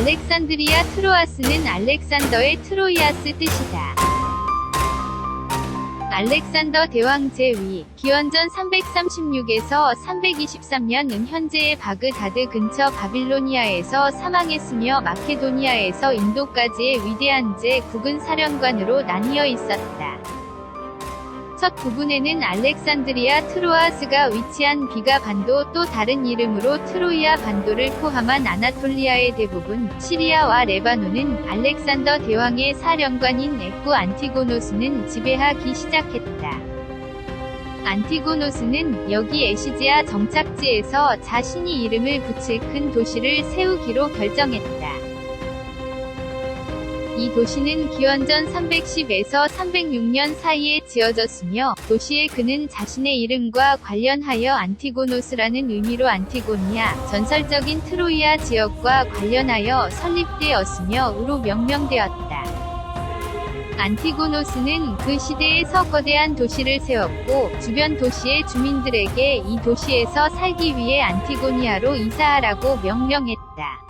알렉산드리아 트로아스는 알렉산더의 트로이아스 뜻이다. 알렉산더 대왕 제위, 기원전 336에서 323년 은 현재의 바그다드 근처 바빌로니아에서 사망했으며 마케도니아에서 인도까지의 위대한 제 국은 사령관으로 나뉘어 있었다. 첫 부분에는 알렉산드리아 트로아스가 위치한 비가 반도 또 다른 이름으로 트로이아 반도를 포함한 아나톨리아의 대부분, 시리아와 레바논은 알렉산더 대왕의 사령관인 에쿠 안티고노스는 지배하기 시작했다. 안티고노스는 여기 에시지아 정착지에서 자신이 이름을 붙일 큰 도시를 세우기로 결정했다. 이 도시는 기원전 310에서 306년 사이에 지어졌으며 도시의 그는 자신의 이름과 관련하여 안티고노스라는 의미로 안티고니아, 전설적인 트로이아 지역과 관련하여 설립되었으며 우로 명명되었다. 안티고노스는 그 시대에서 거대한 도시를 세웠고 주변 도시의 주민들에게 이 도시에서 살기 위해 안티고니아로 이사하라고 명령했다.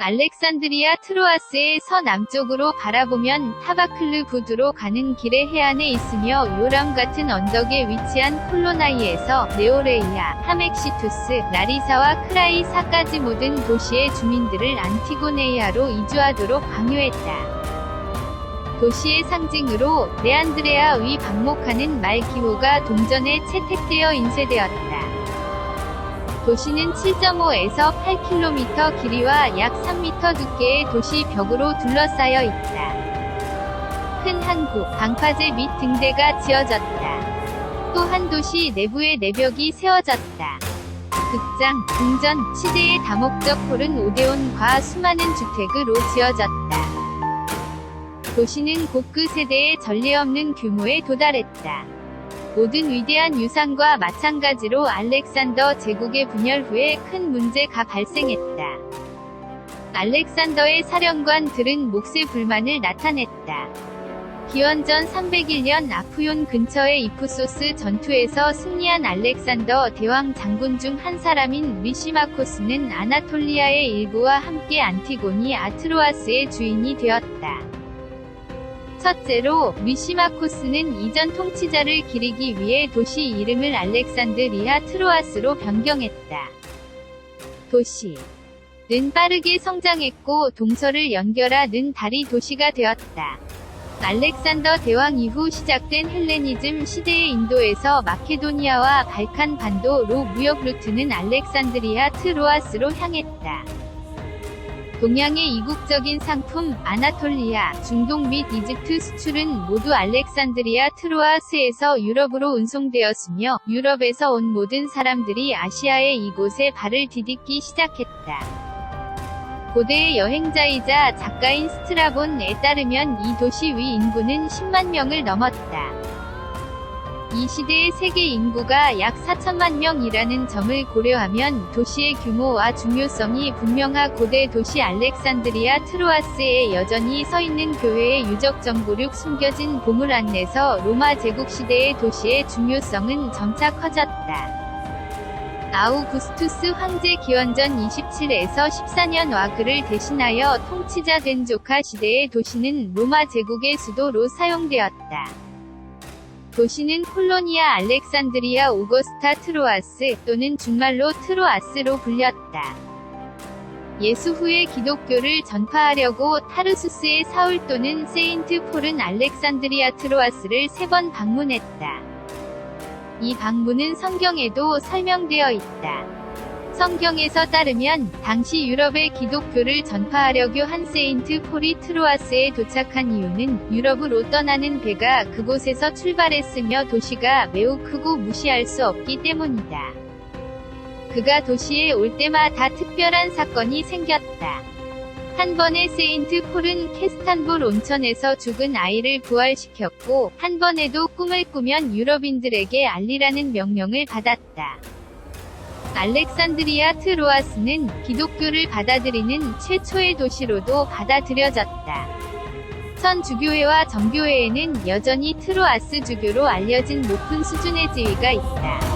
알렉산드리아 트로아스의 서남쪽으로 바라보면 타바클르 부두로 가는 길의 해안에 있으며 요람 같은 언덕에 위치한 콜로나이에서 네오레이아, 하멕시투스, 라리사와 크라이사까지 모든 도시의 주민들을 안티고네이아로 이주하도록 강요했다. 도시의 상징으로 레안드레아 위 방목하는 말 기호가 동전에 채택되어 인쇄되었다. 도시는 7.5에서 8km 길이와 약 3m 두께의 도시 벽으로 둘러싸여 있다. 큰 항구, 방파제 및 등대가 지어졌다. 또한 도시 내부에 내벽이 세워졌다. 극장, 궁전, 시대의 다목적 홀은 오데온과 수많은 주택으로 지어졌다. 도시는 곧그 세대의 전례 없는 규모에 도달했다. 모든 위대한 유산과 마찬가지로 알렉산더 제국의 분열 후에 큰 문제가 발생했다. 알렉산더의 사령관들은 몫의 불만을 나타냈다. 기원전 301년 아프용 근처의 이프소스 전투에서 승리한 알렉산더 대왕 장군 중 한 사람인 리시마코스는 아나톨리아의 일부와 함께 안티고니 아트로아스의 주인이 되었다. 첫째로, 미시마코스는 이전 통치자를 기리기 위해 도시 이름을 알렉산드리아 트로아스로 변경했다. 도시는 빠르게 성장했고 동서를 연결하는 다리 도시가 되었다. 알렉산더 대왕 이후 시작된 헬레니즘 시대의 인도에서 마케도니아와 발칸 반도로 무역 루트는 알렉산드리아 트로아스로 향했다. 동양의 이국적인 상품, 아나톨리아, 중동 및 이집트 수출은 모두 알렉산드리아 트로아스에서 유럽으로 운송되었으며 유럽에서 온 모든 사람들이 아시아의 이곳에 발을 디딛기 시작했다. 고대의 여행자이자 작가인 스트라본에 따르면 이 도시 위 인구는 10만 명을 넘었다. 이 시대의 세계 인구가 약 4천만 명이라는 점을 고려하면 도시의 규모와 중요성이 분명하 고대 도시 알렉산드리아 트로아스에 여전히 서 있는 교회의 유적 정보력 숨겨진 보물 안에서 로마 제국 시대의 도시의 중요성은 점차 커졌다. 아우구스투스 황제 기원전 27에서 14년 와 그를 대신하여 통치자 된 조카 시대의 도시는 로마 제국의 수도로 사용되었다. 도시는 콜로니아 알렉산드리아 오거스타 트로아스 또는 준말로 트로아스로 불렸다. 예수 후에 기독교를 전파하려고 타르수스의 사울 또는 세인트 폴은 알렉산드리아 트로아스를 세 번 방문했다. 이 방문은 성경에도 설명되어 있다. 성경에서 따르면 당시 유럽의 기독교를 전파하려고 한 세인트 폴이 트로아스에 도착한 이유는 유럽으로 떠나는 배가 그곳에서 출발했으며 도시가 매우 크고 무시할 수 없기 때문이다. 그가 도시에 올 때마다 특별한 사건이 생겼다. 한 번에 세인트 폴은 캐스탄볼 온천에서 죽은 아이를 부활시켰고, 한 번에도 꿈을 꾸면 유럽인들에게 알리라는 명령을 받았다. 알렉산드리아 트로아스는 기독교를 받아들이는 최초의 도시로도 받아들여졌다. 선 주교회와 정교회에는 여전히 트로아스 주교로 알려진 높은 수준의 지위가 있다.